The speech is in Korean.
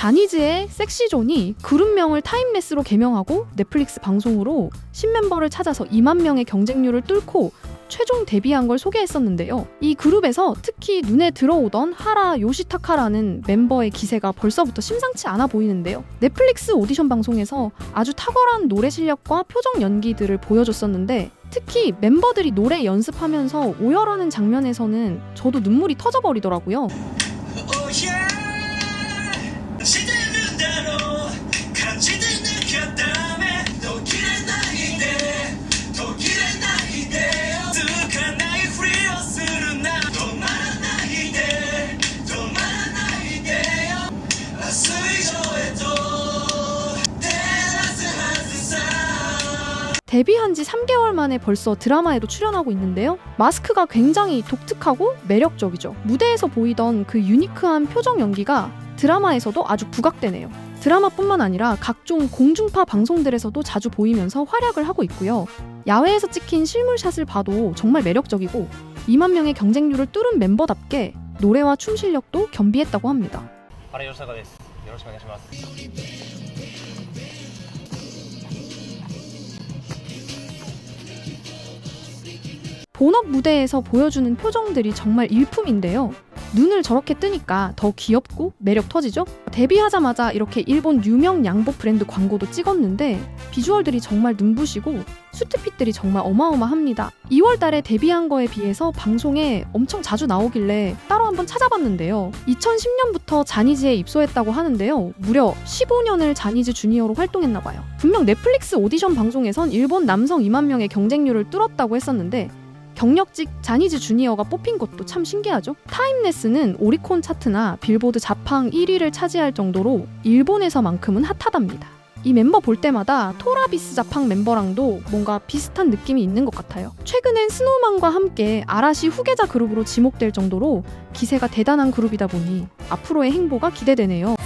자니즈의 섹시존이 그룹명을 타임레스로 개명하고 넷플릭스 방송으로 신멤버를 찾아서 2만 명의 경쟁률을 뚫고 최종 데뷔한 걸 소개했었는데요. 이 그룹에서 특히 눈에 들어오던 하라 요시타카라는 멤버의 기세가 벌써부터 심상치 않아 보이는데요. 넷플릭스 오디션 방송에서 아주 탁월한 노래 실력과 표정 연기들을 보여줬었는데 특히 멤버들이 노래 연습하면서 오열하는 장면에서는 저도 눈물이 터져버리더라고요. 데뷔한 지 3개월 만에 벌써 드라마에도 출연하고 있는데요. 마스크가 굉장히 독특하고 매력적이죠. 무대에서 보이던 그 유니크한 표정 연기가 드라마에서도 아주 부각되네요. 드라마뿐만 아니라 각종 공중파 방송들에서도 자주 보이면서 활약을 하고 있고요. 야외에서 찍힌 실물샷을 봐도 정말 매력적이고 2만 명의 경쟁률을 뚫은 멤버답게 노래와 춤 실력도 겸비했다고 합니다. 原吉高です。よろしくお願いします。 본업 무대에서 보여주는 표정들이 정말 일품인데요. 눈을 저렇게 뜨니까 더 귀엽고 매력 터지죠? 데뷔하자마자 이렇게 일본 유명 양복 브랜드 광고도 찍었는데 비주얼들이 정말 눈부시고 수트핏들이 정말 어마어마합니다. 2월 달에 데뷔한 거에 비해서 방송에 엄청 자주 나오길래 따로 한번 찾아봤는데요. 2010년부터 자니즈에 입소했다고 하는데요. 무려 15년을 자니즈 주니어로 활동했나 봐요. 분명 넷플릭스 오디션 방송에선 일본 남성 2만 명의 경쟁률을 뚫었다고 했었는데 경력직 자니즈 주니어가 뽑힌 것도 참 신기하죠. 타임레스는 오리콘 차트나 빌보드 자팡 1위를 차지할 정도로 일본에서만큼은 핫하답니다. 이 멤버 볼 때마다 토라비스 자팡 멤버랑도 뭔가 비슷한 느낌이 있는 것 같아요. 최근엔 스노우만과 함께 아라시 후계자 그룹으로 지목될 정도로 기세가 대단한 그룹이다 보니 앞으로의 행보가 기대되네요.